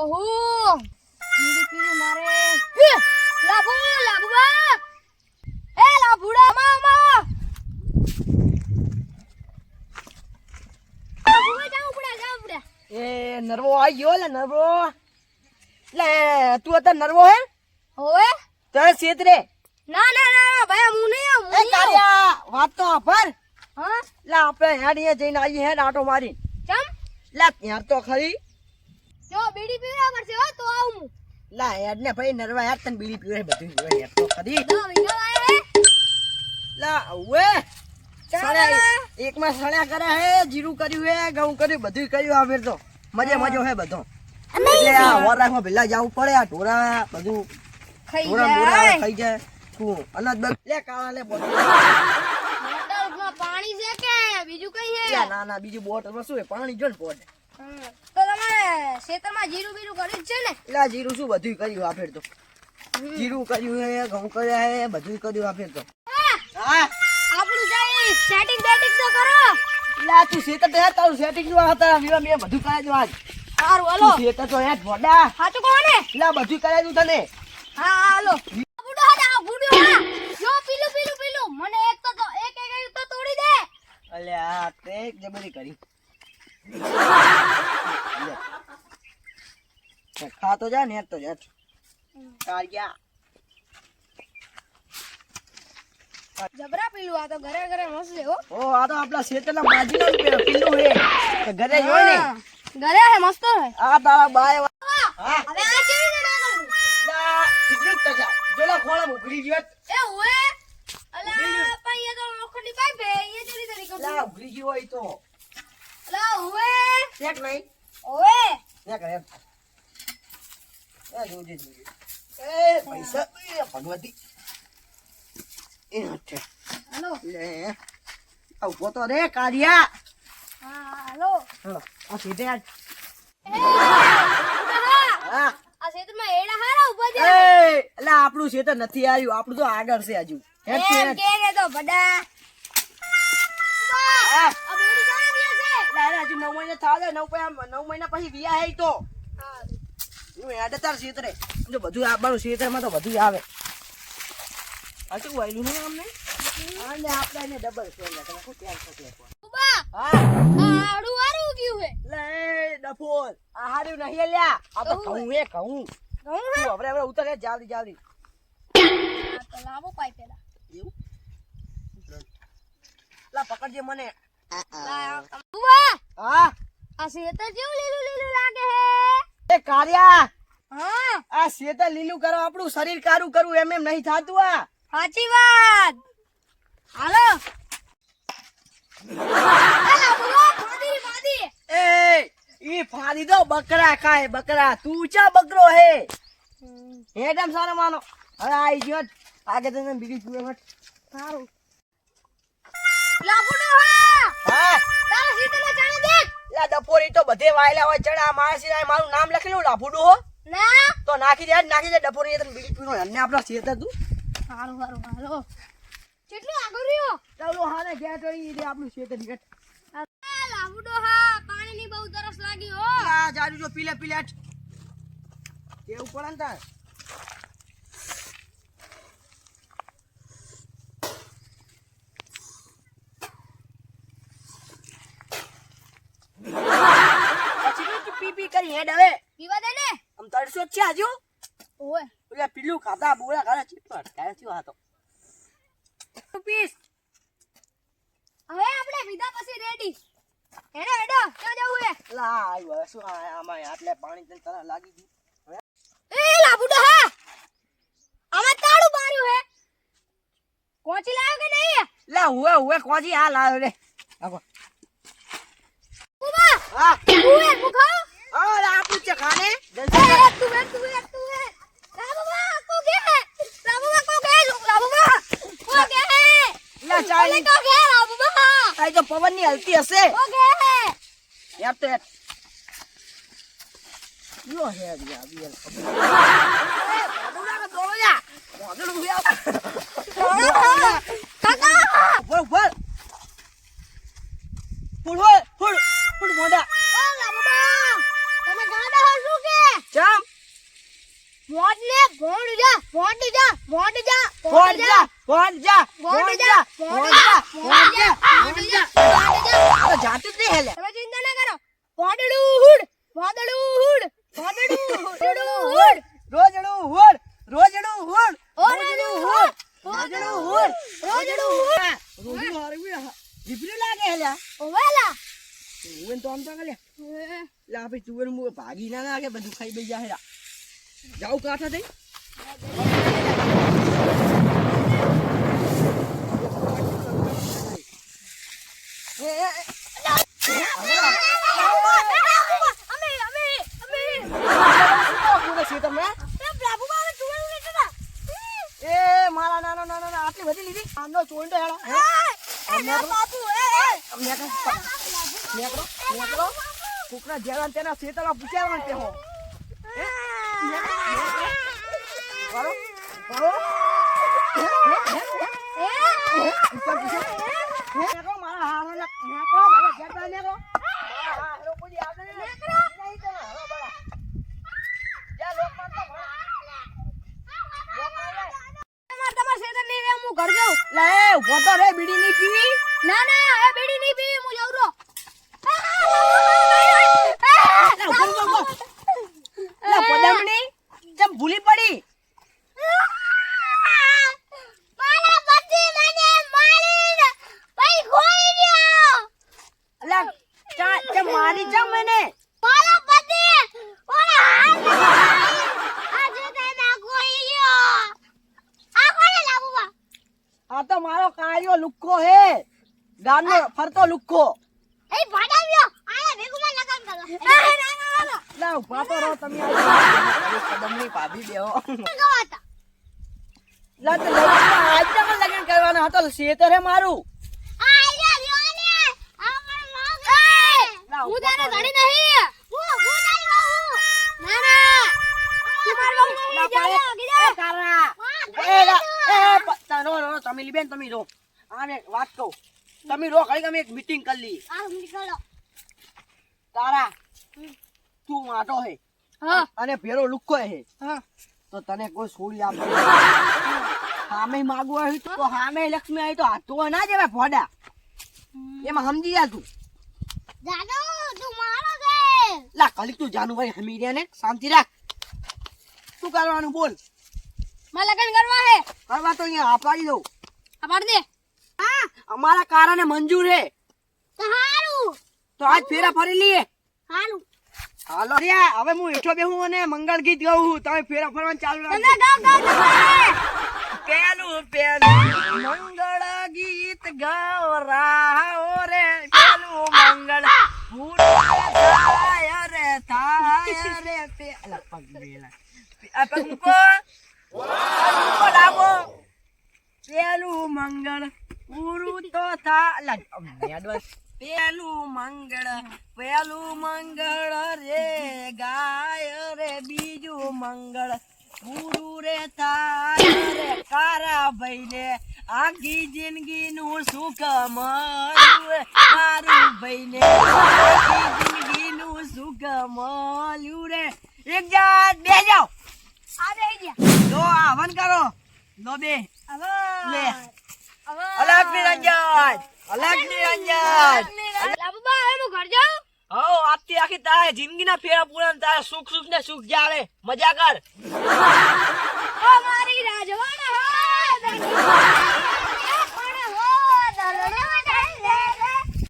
ઓહો. પીડી પીડી મારે. એ, લાભુ લાભુબા એ લાભુડા મા મા એ નર્વો આવી ગયો લે નર્વો. લે તું અત્યારે નર્વો હે? ઓએ તારે છેતરે રે. ના ના ના, ભાઈ હું નહીં આવું એ વાત તો આભાર હા? લે આપણે હેડીએ જઈને આવીએ હેડ આટો મારી ચમ? લે ત્યાં તો ખરી. જો બીડી પીવા પડશે હો તો આવું હું. લા યાર ને ભાઈ નરવા યાર તને બીડી પીવે બધું પીવે યાર તો ખરી. દો વીઘા વાયા હે. લા ઓએ. સળ્યા એકમાં સળ્યા કરે હે જીરું કર્યું હે ઘઉં કર્યું બધું કર્યું આ ફેર તો. મજે મજો હે બધો. એટલે આ વરાખમાં ભેલા જવું પડે આ ઢોરા બધું. ખાઈ જાય. ખાઈ જાય. તું અનાજ બગ લે કાળા લે બોલ પાણી છે કે બીજું કઈ છે ના ના બીજું બોટલમાં શું હે? પાણી જો ને પોટ તો તમારે ખેતરમાં જીરું બીરું કર્યું છે ને? એટલે જીરું શું બધું કર્યું આ ફેર તો? જીરું કર્યું હે ઘઉં કર્યા હે બધું કર્યું આ ફેર તો. હા, આપણું જઈ સેટિંગ બેટિંગ તો કરો. એટલે તું શેતર તો તારું સેટિંગ જો હતા? વિવા મેં બધું કરાય જો આજ. સારું હાલો. શેતર તો હે ભોડા. સાચું કહો ને? એટલે બધું કરાવી દઉં તને. હા હાલો. બુડો હા બુડો હા. જો પીલું પીલું પીલું. મને એક તો તો- એક એક એક તો તોડી દે. અલ્યા તે જબરી કરી. લે. તે ખા તો જા. ને તો જા. કાળિયા જબરા પીલું આ તો ઘરે ઘરે મસ્ત છે હો. ઓ આ તો આપણા શેતરના બાજુનો જ હે ઘરે જોઈ ને? ઘરે હે મસ્ત હે આ તારા બાય હા હવે આ કેવી રીતે નાખવાનું? ના કેટલું જ. તજા જોલા ખોળા ઉઘડી ગયો એ ઓએ અલા પણ તો લોખંડની પાઇપ હે એ કેવી રીતે લા ઉઘડી ગયો હોય તો. અલા ઓએ શેક નહીં. ઓએ શેક રે એ જોજે જોજે. એ પૈસા. એ ભગવતી. એ હટે હાલો. લે. આ તો રે કારિયા. હા હાલો. હાલો. આ સીધે આજ. હા હા. આ ક્ષેત્રમાં એડા હારા ઊભા છે એટલે આપણું તો નથી આવ્યું. આપણું તો આગળ છે હજુ. એમ કે ને તો બડા હજુ નવ મહિના થાય નવ મહિના પછી વિયા હે તો. હું. હેડ તાર ક્ષેત્રે જો બધું આવવાનું ક્ષેત્રમાં તો બધું આવે. હજુ વાયલું નહીં અમને અને આપણે એને ડબલ છે એટલે તમે શું ધ્યાન થતું હા. આડું વારું ગયું હે. લે ડફોલ. આ હાર્યું નહીં લ્યા આ તો કહું હે? ઘઉં. ઘઉં હે? તું હવે હવે ઉતરે જલ્દી જલ્દી. આ તો લાવો પાઈ પેલા. એવું? લા પકડજે મને. હા? આ ક્ષેત્ર જેવું લીલું લીલું લાગે હે? એ કાર્યા હા? આ શેતા લીલું કરો આપણું શરીર કારું કરવું એમ એમ નહીં થાતું આ. સાચી વાત. હાલો. એ ઈ ફાડી દો બકરા ખાય બકરા. તું ચા બકરો હે? હેડમ સારો માનો હવે આઈ ગયો આગે તને બીડી જુએ મત સારું. લાબુડો હા. હા. તારા ક્ષેત્રમાં ચાલે દેખ. લા ડપોરી તો બધે વાયલા હોય ચણા મારા રાય મારું નામ લખેલું લાફુડું હો. ના. તો નાખી દે નાખી દે ડપોરી તને બીડી પીનો અને આપણા શેતર તું. સારું સારું હાલો. કેટલું આગળ રહ્યો? ચાલો હાને ગયા તો ઈ દે આપણું શેતર નીકળ. આ લાબુડો હા પાણીની બહુ તરસ લાગી હો. આ જાજુ જો પીલે પીલે. કેવું પડે ને તાર પછી તો તું પી પી કરી હેડ હવે. પીવા દે ને આમ તડસો છે આજુ ઓય. ઓલા પીલું ખાતા બોલા ખાતા ચીટલો અટકાયો થયો આ તો. પીસ હવે આપણે પીધા પછી રેડી હેડો હેડો ક્યાં જવું હે લા આવ્યો હવે શું આમાં આટલે પાણી તને તરસ લાગી ગયું? હવે? એ લાબુડો હા. આમાં તાળું માર્યું હે. કોચી લાવ્યો કે નહીં? લા હુએ હુએ કોચી આ લાવ્યો રે. આગો હા. તું હે મુખાવ આ લા આપણું છે ખાને એ જલ્દી કર. તું હે તું હે તું હે લાબુબા કો કે લાબુબા કો કે લાબુબા કો કે લા ચાલી ઓલે કો કે લાબુબા આ તો પવનની હલતી હશે કો કે યાર તો યાર યો હે યાર યાર કાકા ફોડ ફોડ ફોડ ફોડ ફોડ ફોડ મોઢા ઓ લાબુબા તમે ગાડા હો શું કે ફોન જા ફોન જા ફોન જા ફોન જા ફોન જા આ તો જાતું જ નહીં હેલે તમે ચિંતા ના કરો વાદળું હુડ વાદળું હુડ વાદળું વાદળું હુડ રોજડું હુડ રોજડું હુડ ઓરડું હુડ રોજડું હુડ રોજડું હુડ રોજડું હારું વિપરી લાગે હેલ્યા ઓવેલા હું તો આમ તો લે લે આપણે તુવેર મુ ભાગી ના લાગે બધું ખાઈ બઈ જાય હેરા જાઉં કાંઠા થઈ કોકના જેવાને તેના શેતળમાં પૂછ્યા તે હો. કરો, ઘર જાઉં લે, ઊભો તો બીડી નહીં પીવી. ના ના એ બીડી નહીં પીવી હું જાઉં રો પદમણી, ચમ ભૂલી પડી મારા પતિ મને મારીને ભાઈ ખોઈ ગયો અલા ચા તે મારી જા મને? મારા પતિ હાથ આજે તેના ખોઈ ગયો આ કોને લાવવા આ તો મારો કાળિયો લુક્કો હે. ગાનો ફરતો લુક્કો. એ ભાડાવ્યો આયા ભેગુમાં લગન કરો. ના ઊભા તો રહો તમે. કદમની ભાભી બેહો. ગવાતા લગન લગન હતો. શેતર હે મારું આયા લ્યો ને આ પણ માગ હું તારે ધણી નહીં. હું હું નહીં હું ના ના. તું મારો લા જાવ પડે. તારા. એ લા એ પ- તા રો રો તમે બેન તમે રો આને વાત કહું. તમે રો ઘડી અમે એક મીટિંગ કરી લી આ નીકળો. તારા તું માટો હે. હા. અને ભેરો લુક્કો હે. હા. તો તને કોઈ છોડી આપે. સામે માગવા આવ્યું તો સામે લક્ષ્મી આવી તો હાથો ના જેવા ફોડા એમાં સમજી જા તું. દાદો લા કલિક તું જાનુ ભાઈ હમી રહ્યા ને? શાંતિ રાખ. શું કરવાનું બોલ? મારે લગન કરવા હે? કરવા તો અહીંયા આ દઉં. આ દે. હા. અમારા કારણે મંજૂર હે. હારું. તો આજ ફેરા ફરી લઈએ. હારું. હાલો રિયા હવે હું હેઠો બેહું અને મંગળ ગીત ગાઉં તમે ફેરા ફરવાનું ચાલુ ગાવ ગાવ પેલું પેલું. મંગળ ગીત ગવરાવો રે. પેલું મંગળ મંગળ રે ગાય રે બીજું મંગળ પૂરું રે થાય રે કારા ભાઈને આખી જિંદગી નું સુખ મારું ભાઈને આખી જિંદગી નું સુખ આખી તારે જિંદગીના ફેરા પૂરા તારે સુખ સુખ ને સુખ જાવે મજા કર ઓ, મારી રાજવાડા